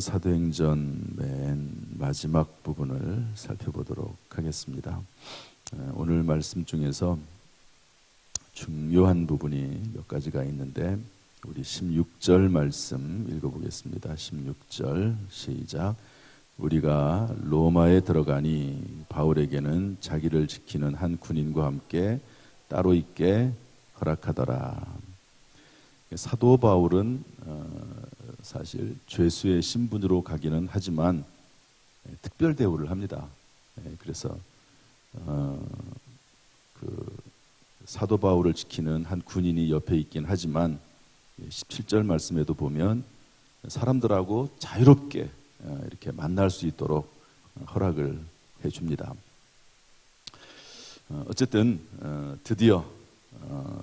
사도행전 맨 마지막 부분을 살펴보도록 하겠습니다. 어, 오늘 말씀 중에서 중요한 부분이 몇 가지가 있는데 우리 16절 말씀 읽어보겠습니다. 16절 시작. 우리가 로마에 들어가니 바울에게는 자기를 지키는 한 군인과 함께 따로 있게 허락하더라. 사도 바울은 어, 사실 죄수의 신분으로 가기는 하지만 특별 대우를 합니다. 예, 그래서 어, 그 사도 바울을 지키는 한 군인이 옆에 있긴 하지만 17절 말씀에도 보면 사람들하고 자유롭게 어, 이렇게 만날 수 있도록 허락을 해줍니다. 어, 어쨌든 드디어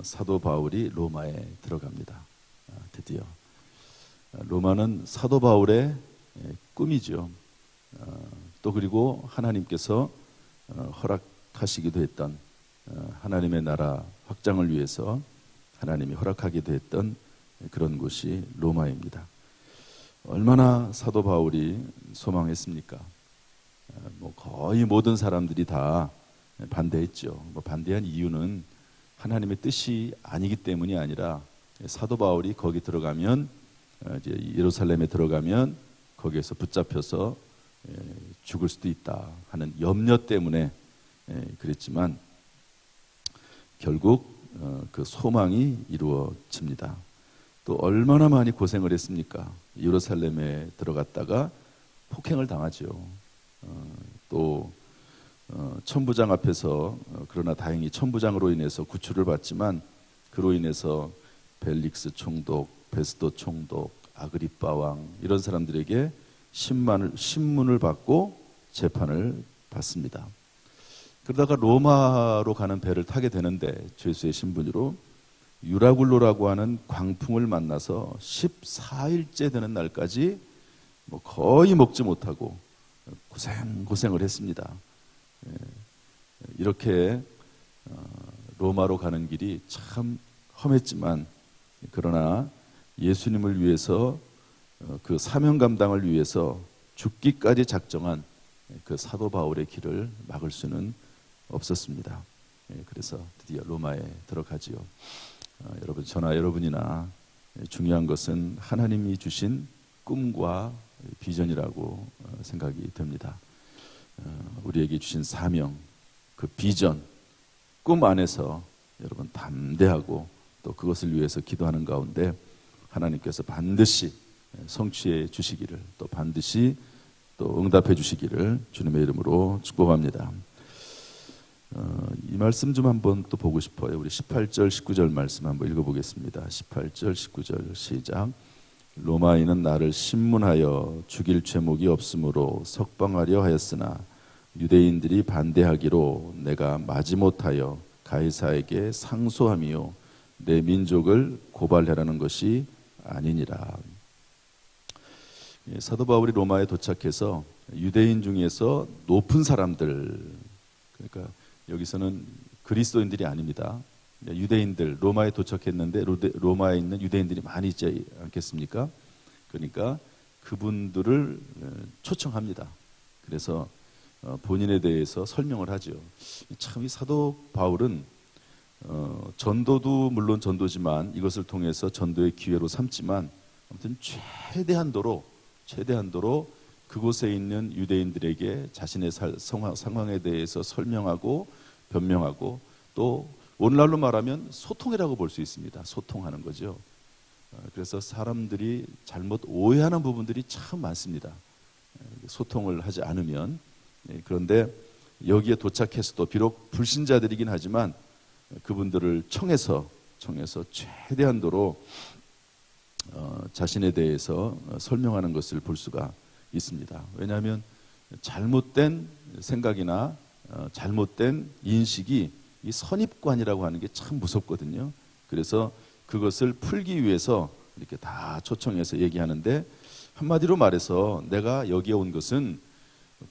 사도 바울이 로마에 들어갑니다. 드디어 로마는 사도 바울의 예, 꿈이죠. 어, 또 그리고 하나님께서 어, 허락하시기도 했던 어, 하나님의 나라 확장을 위해서 하나님이 허락하기도 했던 그런 곳이 로마입니다. 얼마나 사도 바울이 소망했습니까? 뭐 거의 모든 사람들이 다 반대했죠. 뭐 반대한 이유는 하나님의 뜻이 아니기 때문이 아니라 사도 바울이 거기 들어가면 어, 이제 예루살렘에 들어가면 거기에서 붙잡혀서 예, 죽을 수도 있다 하는 염려 때문에 예, 그랬지만 결국 어, 그 소망이 이루어집니다. 또 얼마나 많이 고생을 했습니까? 예루살렘에 들어갔다가 폭행을 당하죠. 어, 또 천부장 앞에서 그러나 다행히 천부장으로 인해서 구출을 받지만 그로 인해서 벨릭스 총독, 베스도 총독, 아그리빠 왕 이런 사람들에게 신문을, 신문을 받고 재판을 받습니다. 그러다가 로마로 가는 배를 타게 되는데 죄수의 신분으로 유라굴로라고 하는 광풍을 만나서 14일째 되는 날까지 뭐 거의 먹지 못하고 고생 고생을 했습니다. 예, 이렇게 어, 로마로 가는 길이 참 험했지만 그러나 예수님을 위해서 어, 그 사명 감당을 위해서 죽기까지 작정한 그 사도 바울의 길을 막을 수는 없었습니다. 예, 그래서 드디어 로마에 들어가지요. 어, 여러분 저나 여러분이나 중요한 것은 하나님이 주신 꿈과 비전이라고 어, 생각이 됩니다. 우리에게 주신 사명, 그 비전, 꿈 안에서 여러분 담대하고 또 그것을 위해서 기도하는 가운데 하나님께서 반드시 성취해 주시기를 또 반드시 또 응답해 주시기를 주님의 이름으로 축복합니다. 어, 이 말씀 좀 한번 또 보고 싶어요. 우리 18절, 19절 말씀 한번 읽어보겠습니다. 18절, 19절 시작. 로마인은 나를 신문하여 죽일 죄목이 없으므로 석방하려 하였으나 유대인들이 반대하기로 내가 마지못하여 가이사에게 상소함이요 내 민족을 고발하라는 것이 아니니라. 예, 사도 바울이 로마에 도착해서 유대인 중에서 높은 사람들 그러니까 여기서는 그리스도인들이 아닙니다. 유대인들 로마에 도착했는데 로마에 있는 유대인들이 많이 있지 않겠습니까? 그러니까 그분들을 어, 초청합니다. 그래서 어, 본인에 대해서 설명을 하죠. 참 이 사도 바울은 어, 전도도 물론 전도지만 이것을 통해서 전도의 기회로 삼지만 아무튼 최대한도로 최대한도로 그곳에 있는 유대인들에게 자신의 살, 상황, 상황에 대해서 설명하고 변명하고 또 오늘날로 말하면 소통이라고 볼 수 있습니다. 소통하는 거죠. 어, 그래서 사람들이 잘못 오해하는 부분들이 참 많습니다. 소통을 하지 않으면 예, 그런데 여기에 도착해서도 비록 불신자들이긴 하지만 그분들을 청해서 청해서 최대한도로 어, 자신에 대해서 설명하는 것을 볼 수가 있습니다. 왜냐하면 잘못된 생각이나 어, 잘못된 인식이 이 선입관이라고 하는 게 참 무섭거든요. 그래서 그것을 풀기 위해서 이렇게 다 초청해서 얘기하는데 한마디로 말해서 내가 여기에 온 것은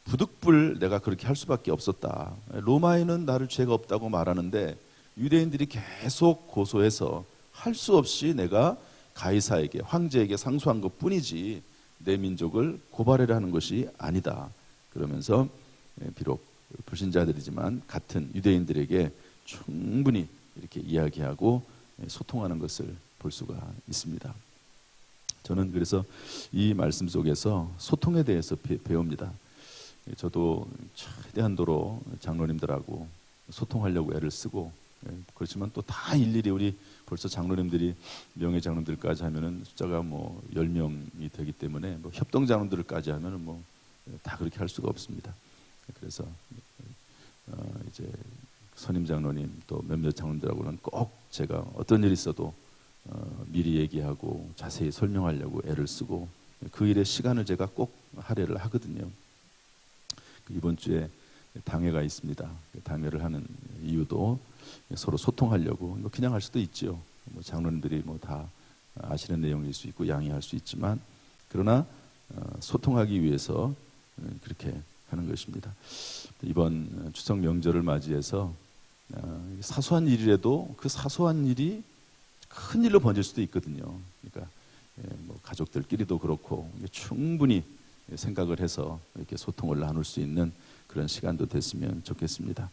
부득불 내가 그렇게 할 수밖에 없었다. 로마에는 나를 죄가 없다고 말하는데 유대인들이 계속 고소해서 할 수 없이 내가 가이사에게 황제에게 상소한 것 뿐이지 내 민족을 고발해라 하는 것이 아니다. 그러면서 예, 비록 불신자들이지만 같은 유대인들에게 충분히 이렇게 이야기하고 예, 소통하는 것을 볼 수가 있습니다. 저는 그래서 이 말씀 속에서 소통에 대해서 배, 배웁니다. 예, 저도 최대한도로 장로님들하고 소통하려고 애를 쓰고 예, 그렇지만 또 다 일일이 우리 벌써 장로님들이 명예 장로들까지 하면은 숫자가 뭐 10명이 되기 때문에 뭐 협동 장로들까지 하면은 뭐 다 그렇게 할 수가 없습니다. 그래서 어 이제 선임 장로님 또 몇몇 장로들하고는 꼭 제가 어떤 일이 있어도 어 미리 얘기하고 자세히 설명하려고 애를 쓰고 그 일에 시간을 제가 꼭 할애를 하거든요. 그 이번 주에 당회가 있습니다. 그 당회를 하는 이유도 서로 소통하려고 뭐 그냥 할 수도 있죠. 뭐 장로님들이 뭐 다 아시는 내용일 수 있고 양해할 수 있지만 그러나 어, 소통하기 위해서 어, 그렇게 하는 것입니다. 이번 추석 명절을 맞이해서 어, 사소한 일이라도 그 사소한 일이 큰 일로 번질 수도 있거든요. 그러니까 예, 뭐 가족들끼리도 그렇고 충분히 생각을 해서 이렇게 소통을 나눌 수 있는 그런 시간도 됐으면 좋겠습니다.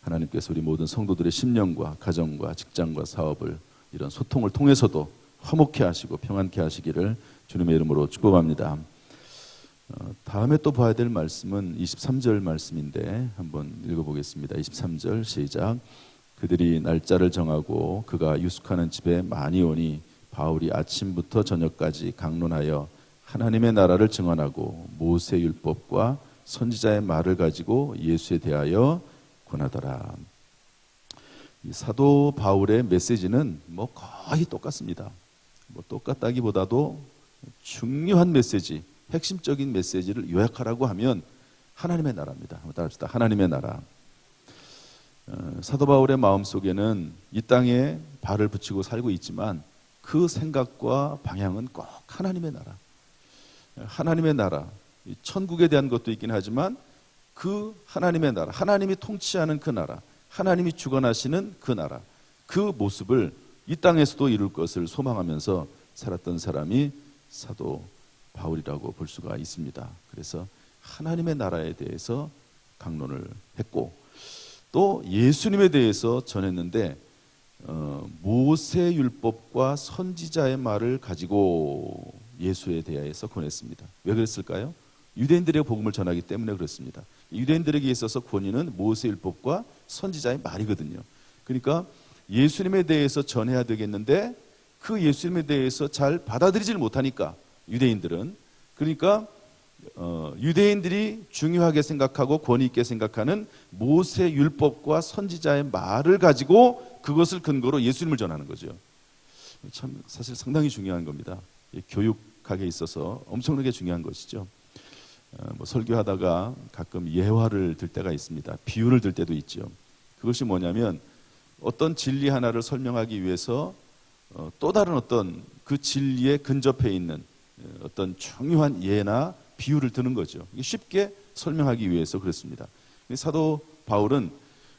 하나님께서 우리 모든 성도들의 심령과 가정과 직장과 사업을 이런 소통을 통해서도 화목케 하시고 평안케 하시기를 주님의 이름으로 축복합니다. 어, 다음에 또 봐야 될 말씀은 23절 말씀인데 한번 읽어보겠습니다. 23절 시작. 그들이 날짜를 정하고 그가 유숙하는 집에 많이 오니 바울이 아침부터 저녁까지 강론하여 하나님의 나라를 증언하고 모세 율법과 선지자의 말을 가지고 예수에 대하여 권하더라. 사도 바울의 메시지는 뭐 거의 똑같습니다. 뭐 똑같다기보다도 중요한 메시지, 핵심적인 메시지를 요약하라고 하면 하나님의 나라입니다. 따라합시다. 하나님의 나라. 어, 사도 바울의 마음 속에는 이 땅에 발을 붙이고 살고 있지만 그 생각과 방향은 꼭 하나님의 나라. 하나님의 나라, 천국에 대한 것도 있긴 하지만 그 하나님의 나라, 하나님이 통치하는 그 나라, 하나님이 주관하시는 그 나라, 그 모습을 이 땅에서도 이룰 것을 소망하면서 살았던 사람이 사도 바울이라고 볼 수가 있습니다. 그래서 하나님의 나라에 대해서 강론을 했고 또 예수님에 대해서 전했는데 어, 모세 율법과 선지자의 말을 가지고 예수에 대하여서 권했습니다. 왜 그랬을까요? 유대인들의 복음을 전하기 때문에 그렇습니다. 유대인들에게 있어서 권위는 모세 율법과 선지자의 말이거든요. 그러니까 예수님에 대해서 전해야 되겠는데 그 예수님에 대해서 잘 받아들이질 못하니까 유대인들은 그러니까 어, 유대인들이 중요하게 생각하고 권위 있게 생각하는 모세 율법과 선지자의 말을 가지고 그것을 근거로 예수님을 전하는 거죠. 참 사실 상당히 중요한 겁니다. 교육학에 있어서 엄청나게 중요한 것이죠. 어, 뭐 설교하다가 가끔 예화를 들 때가 있습니다. 비유를 들 때도 있죠. 그것이 뭐냐면 어떤 진리 하나를 설명하기 위해서 어, 또 다른 어떤 그 진리에 근접해 있는 어, 어떤 중요한 예나 비유를 드는 거죠. 쉽게 설명하기 위해서 그렇습니다. 사도 바울은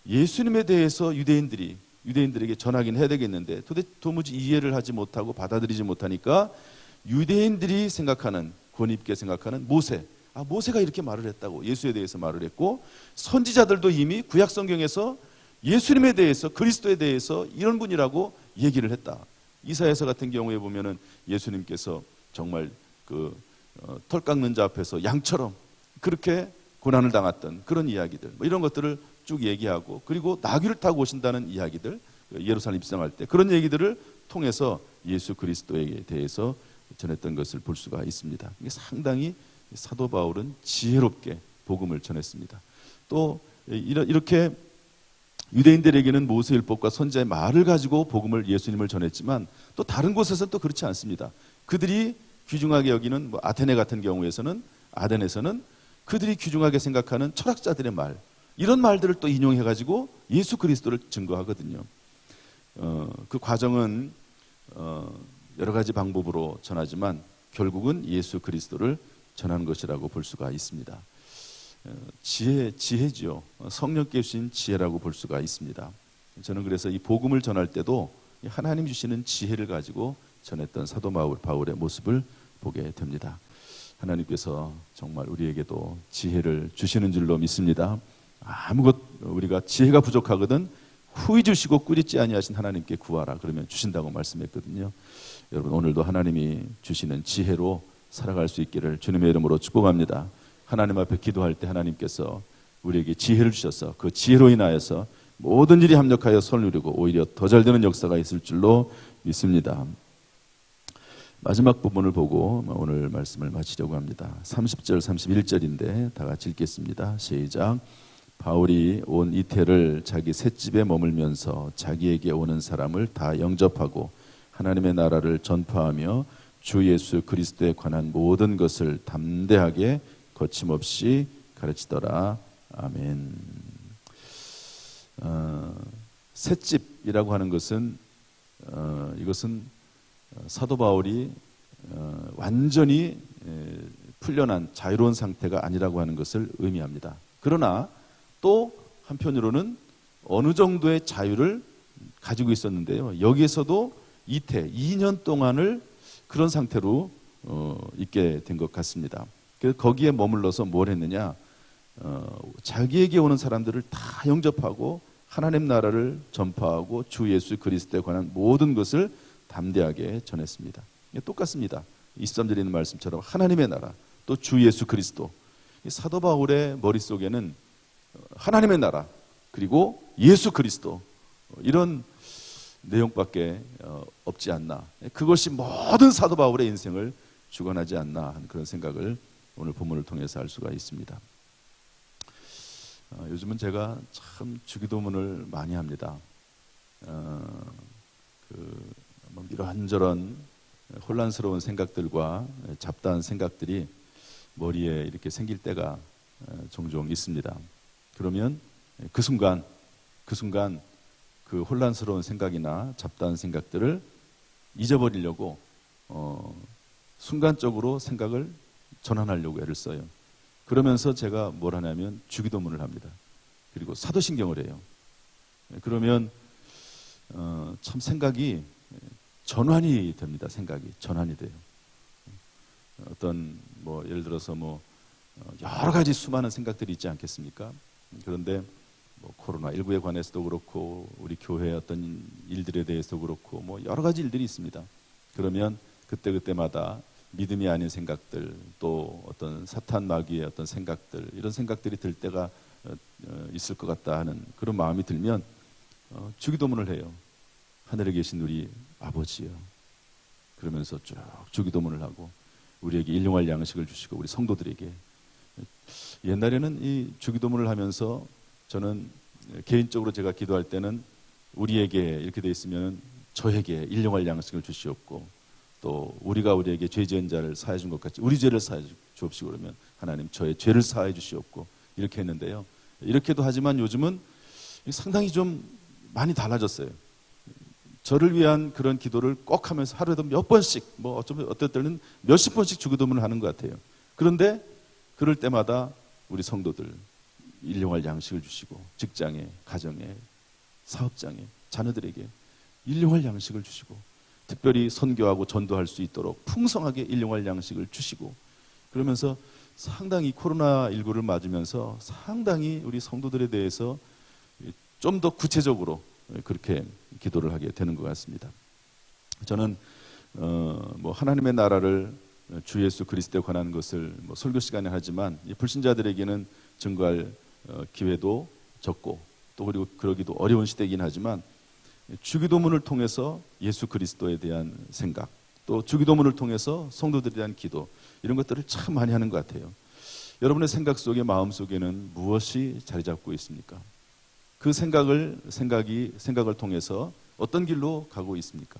예수님에 대해서 유대인들이 유대인들에게 전하긴 해야 되겠는데 도대체 도무지 이해를 하지 못하고 받아들이지 못하니까 유대인들이 생각하는 권위 있게 생각하는 모세 아 모세가 이렇게 말을 했다고 예수에 대해서 말을 했고 선지자들도 이미 구약 성경에서 예수님에 대해서 그리스도에 대해서 이런 분이라고 얘기를 했다. 이사야서 같은 경우에 보면은 예수님께서 정말 그 어, 털 깎는 자 앞에서 양처럼 그렇게 고난을 당했던 그런 이야기들 뭐 이런 것들을 쭉 얘기하고 그리고 나귀를 타고 오신다는 이야기들 예루살렘 입성할 때 그런 얘기들을 통해서 예수 그리스도에 대해서 전했던 것을 볼 수가 있습니다. 이게 상당히 사도 바울은 지혜롭게 복음을 전했습니다. 또 이렇게 유대인들에게는 모세율법과 선자의 말을 가지고 복음을 예수님을 전했지만 또 다른 곳에서는 또 그렇지 않습니다. 그들이 귀중하게 여기는 뭐 아테네 같은 경우에서는 아덴에서는 그들이 귀중하게 생각하는 철학자들의 말 이런 말들을 또 인용해 가지고 예수 그리스도를 증거하거든요. 어, 그 과정은 어, 여러 가지 방법으로 전하지만 결국은 예수 그리스도를 전하는 것이라고 볼 수가 있습니다. 어, 지혜, 지혜죠. 성령께 주신 지혜라고 볼 수가 있습니다. 저는 그래서 이 복음을 전할 때도 하나님 주시는 지혜를 가지고 전했던 사도 바울의 모습을 보게 됩니다. 하나님께서 정말 우리에게도 지혜를 주시는 줄로 믿습니다. 아무것 우리가 지혜가 부족하거든 후히 주시고 꾸짖지 아니하신 하나님께 구하라 그러면 주신다고 말씀했거든요. 여러분 오늘도 하나님이 주시는 지혜로 살아갈 수 있기를 주님의 이름으로 축복합니다. 하나님 앞에 기도할 때 하나님께서 우리에게 지혜를 주셔서 그 지혜로 인하여서 모든 일이 합력하여 선을 누리고 오히려 더 잘 되는 역사가 있을 줄로 믿습니다. 마지막 부분을 보고 오늘 말씀을 마치려고 합니다. 30절, 31절인데 다 같이 읽겠습니다. 시작. 바울이 온 이태를 자기 셋집에 머물면서 자기에게 오는 사람을 다 영접하고 하나님의 나라를 전파하며 주 예수 그리스도에 관한 모든 것을 담대하게 거침없이 가르치더라. 아멘. 어, 셋집이라고 하는 것은 어, 이것은 사도 바울이 어, 완전히 에, 풀려난 자유로운 상태가 아니라고 하는 것을 의미합니다. 그러나 또 한편으로는 어느 정도의 자유를 가지고 있었는데요. 여기에서도 이태 2년 동안을 그런 상태로 어, 있게 된 것 같습니다. 그래서 거기에 머물러서 뭘 했느냐? 어, 자기에게 오는 사람들을 다 영접하고 하나님 나라를 전파하고 주 예수 그리스도에 관한 모든 것을 담대하게 전했습니다. 똑같습니다. 23절에 있는 말씀처럼 하나님의 나라 또 주 예수 그리스도 사도 바울의 머릿속에는 하나님의 나라 그리고 예수 그리스도 이런 내용밖에 어, 없지 않나 그것이 모든 사도 바울의 인생을 주관하지 않나 하는 그런 생각을 오늘 본문을 통해서 알 수가 있습니다. 어, 요즘은 제가 참 주기도문을 많이 합니다. 어, 그뭐 이런저런 혼란스러운 생각들과 잡다한 생각들이 머리에 이렇게 생길 때가 어, 종종 있습니다. 그러면 그 순간 그 순간 그 혼란스러운 생각이나 잡다한 생각들을 잊어버리려고 어, 순간적으로 생각을 전환하려고 애를 써요. 그러면서 제가 뭘 하냐면 주기도문을 합니다. 그리고 사도신경을 해요. 그러면 어, 참 생각이 전환이 됩니다. 생각이 전환이 돼요. 어떤 뭐 예를 들어서 뭐 어, 여러 가지 수많은 생각들이 있지 않겠습니까? 그런데 뭐 코로나 19에 관해서도 그렇고 우리 교회 어떤 일들에 대해서도 그렇고 뭐 여러 가지 일들이 있습니다. 그러면 그때 그때마다 믿음이 아닌 생각들 또 어떤 사탄 마귀의 어떤 생각들 이런 생각들이 들 때가 어, 어, 있을 것 같다 하는 그런 마음이 들면 주기도문을 해요. 하늘에 계신 우리 아버지요. 그러면서 쭉 주기도문을 하고 우리에게 일용할 양식을 주시고 우리 성도들에게 옛날에는 이 주기도문을 하면서 저는 개인적으로 제가 기도할 때는 우리에게 이렇게 돼 있으면 저에게 일용할 양식을 주시옵고 또 우리가 우리에게 죄 지은 자를 사해 준 것 같이 우리 죄를 사해 주옵시고 그러면 하나님 저의 죄를 사해 주시옵고 이렇게 했는데요. 이렇게도 하지만 요즘은 상당히 좀 많이 달라졌어요. 저를 위한 그런 기도를 꼭 하면서 하루에도 몇 번씩 뭐 어쩌면 어떨 때는 몇십 번씩 주기도문을 하는 것 같아요. 그런데 그럴 때마다 우리 성도들 일용할 양식을 주시고 직장에 가정에 사업장에 자녀들에게 일용할 양식을 주시고 특별히 선교하고 전도할 수 있도록 풍성하게 일용할 양식을 주시고 그러면서 상당히 코로나 19를 맞으면서 상당히 우리 성도들에 대해서 좀 더 구체적으로 그렇게 기도를 하게 되는 것 같습니다. 저는 어, 뭐 하나님의 나라를 주 예수 그리스도에 관한 것을 뭐 설교 시간에 하지만 불신자들에게는 증거할 어, 기회도 적고 또 그리고 그러기도 어려운 시대이긴 하지만 주기도문을 통해서 예수 그리스도에 대한 생각 또 주기도문을 통해서 성도들에 대한 기도 이런 것들을 참 많이 하는 것 같아요. 여러분의 생각 속에 마음 속에는 무엇이 자리 잡고 있습니까? 그 생각을 생각이 생각을 통해서 어떤 길로 가고 있습니까?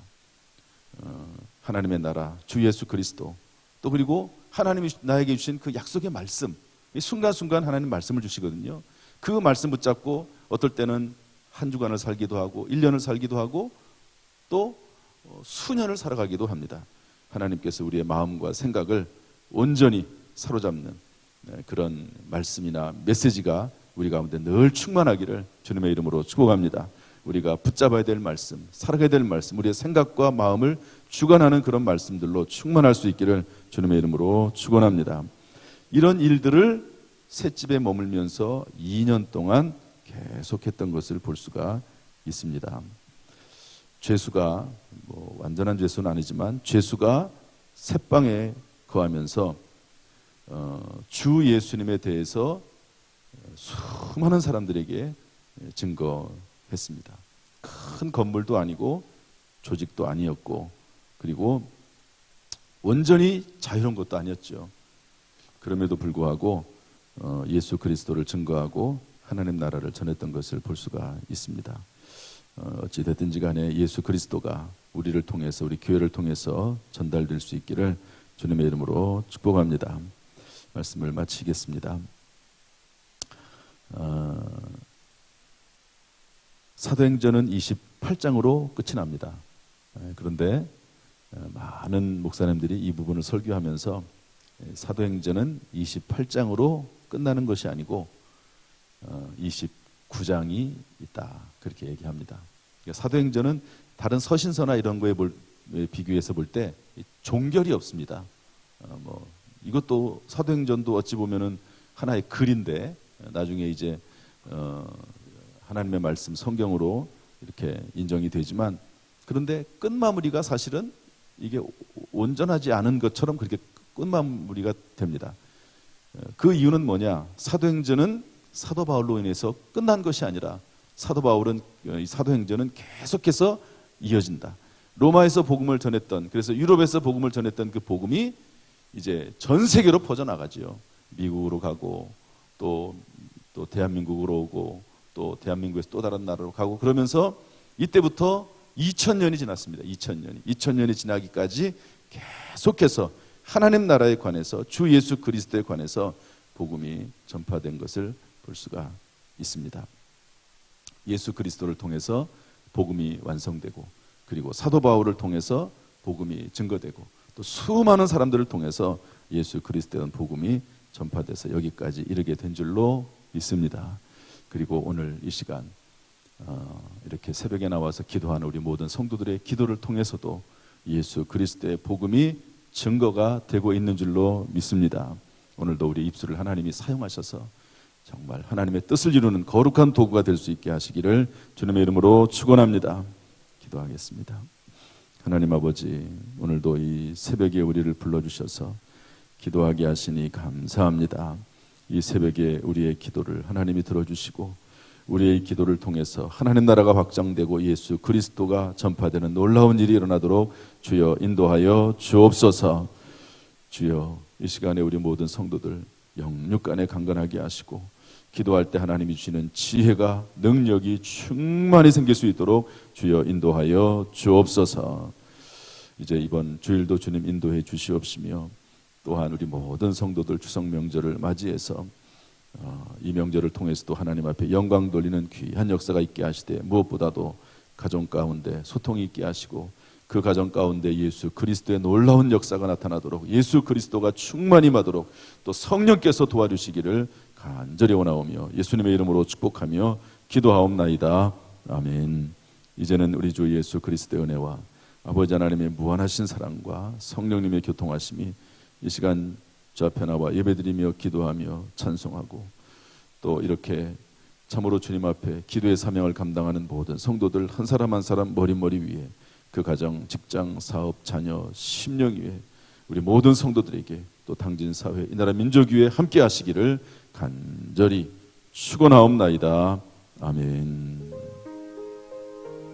어, 하나님의 나라, 주 예수 그리스도, 또 그리고 하나님이 나에게 주신 그 약속의 말씀, 순간순간 하나님 말씀을 주시거든요. 그 말씀 붙잡고 어떨 때는 한 주간을 살기도 하고 1년을 살기도 하고 또 어, 수년을 살아가기도 합니다. 하나님께서 우리의 마음과 생각을 온전히 사로잡는 네, 그런 말씀이나 메시지가 우리 가운데 늘 충만하기를 주님의 이름으로 축복합니다. 우리가 붙잡아야 될 말씀, 살아가야 될 말씀, 우리의 생각과 마음을 주관하는 그런 말씀들로 충만할 수 있기를 주님의 이름으로 축원합니다. 이런 일들을 셋집에 머물면서 2년 동안 계속했던 것을 볼 수가 있습니다. 죄수가 뭐 완전한 죄수는 아니지만 죄수가 셋방에 거하면서 어, 주 예수님에 대해서 수많은 사람들에게 증거했습니다. 큰 건물도 아니고 조직도 아니었고 그리고 온전히 자유로운 것도 아니었죠. 그럼에도 불구하고 어, 예수 그리스도를 증거하고 하나님 나라를 전했던 것을 볼 수가 있습니다. 어, 어찌 됐든지 간에 예수 그리스도가 우리를 통해서 우리 교회를 통해서 전달될 수 있기를 주님의 이름으로 축복합니다. 말씀을 마치겠습니다. 어, 사도행전은 28장으로 끝이 납니다. 예, 그런데 어, 많은 목사님들이 이 부분을 설교하면서 예, 사도행전은 28장으로 끝나는 것이 아니고 29장이 있다 그렇게 얘기합니다. 그러니까 사도행전은 다른 서신서나 이런 거에 볼, 비교해서 볼 때 종결이 없습니다. 어, 뭐 이것도 사도행전도 어찌 보면은 하나의 글인데 나중에 이제 어, 하나님의 말씀 성경으로 이렇게 인정이 되지만 그런데 끝 마무리가 사실은 이게 온전하지 않은 것처럼 그렇게 끝마무리가 됩니다. 어, 그 이유는 뭐냐? 사도행전은 사도 바울로 인해서 끝난 것이 아니라 사도 바울은 어, 이 사도행전은 계속해서 이어진다. 로마에서 복음을 전했던 그래서 유럽에서 복음을 전했던 그 복음이 이제 전 세계로 퍼져나가지요. 미국으로 가고 또, 또 대한민국으로 오고 또 대한민국에서 또 다른 나라로 가고 그러면서 이때부터 2000년이 지났습니다. 2000년이. 2000년이 지나기까지 계속해서 하나님 나라에 관해서 주 예수 그리스도에 관해서 복음이 전파된 것을 볼 수가 있습니다. 예수 그리스도를 통해서 복음이 완성되고 그리고 사도 바울을 통해서 복음이 증거되고 또 수많은 사람들을 통해서 예수 그리스도의 복음이 전파돼서 여기까지 이르게 된 줄로 믿습니다. 그리고 오늘 이 시간 어, 이렇게 새벽에 나와서 기도하는 우리 모든 성도들의 기도를 통해서도 예수 그리스도의 복음이 증거가 되고 있는 줄로 믿습니다. 오늘도 우리 입술을 하나님이 사용하셔서 정말 하나님의 뜻을 이루는 거룩한 도구가 될 수 있게 하시기를 주님의 이름으로 축원합니다. 기도하겠습니다. 하나님 아버지 오늘도 이 새벽에 우리를 불러 주셔서 기도하게 하시니 감사합니다. 이 새벽에 우리의 기도를 하나님이 들어 주시고 우리의 기도를 통해서 하나님 나라가 확장되고 예수 그리스도가 전파되는 놀라운 일이 일어나도록 주여 인도하여 주옵소서. 주여 이 시간에 우리 모든 성도들 영육간에 강건하게 하시고 기도할 때 하나님이 주시는 지혜가 능력이 충만히 생길 수 있도록 주여 인도하여 주옵소서. 이제 이번 주일도 주님 인도해 주시옵시며 또한 우리 모든 성도들 추석 명절을 맞이해서 어, 이 명절을 통해서도 하나님 앞에 영광 돌리는 귀한 역사가 있게 하시되 무엇보다도 가정 가운데 소통이 있게 하시고 그 가정 가운데 예수 그리스도의 놀라운 역사가 나타나도록 예수 그리스도가 충만히 마도록 또 성령께서 도와주시기를 간절히 원하오며 예수님의 이름으로 축복하며 기도하옵나이다. 아멘. 이제는 우리 주 예수 그리스도의 은혜와 아버지 하나님의 무한하신 사랑과 성령님의 교통하심이 이 시간 저 앞에 나와 예배드리며 기도하며 찬송하고 또 이렇게 참으로 주님 앞에 기도의 사명을 감당하는 모든 성도들 한 사람 한 사람 머리머리 위에 그 가정, 직장, 사업, 자녀, 심령 위에 우리 모든 성도들에게 또 당진 사회, 이 나라 민족 위에 함께 하시기를 간절히 축원하옵나이다. 아멘.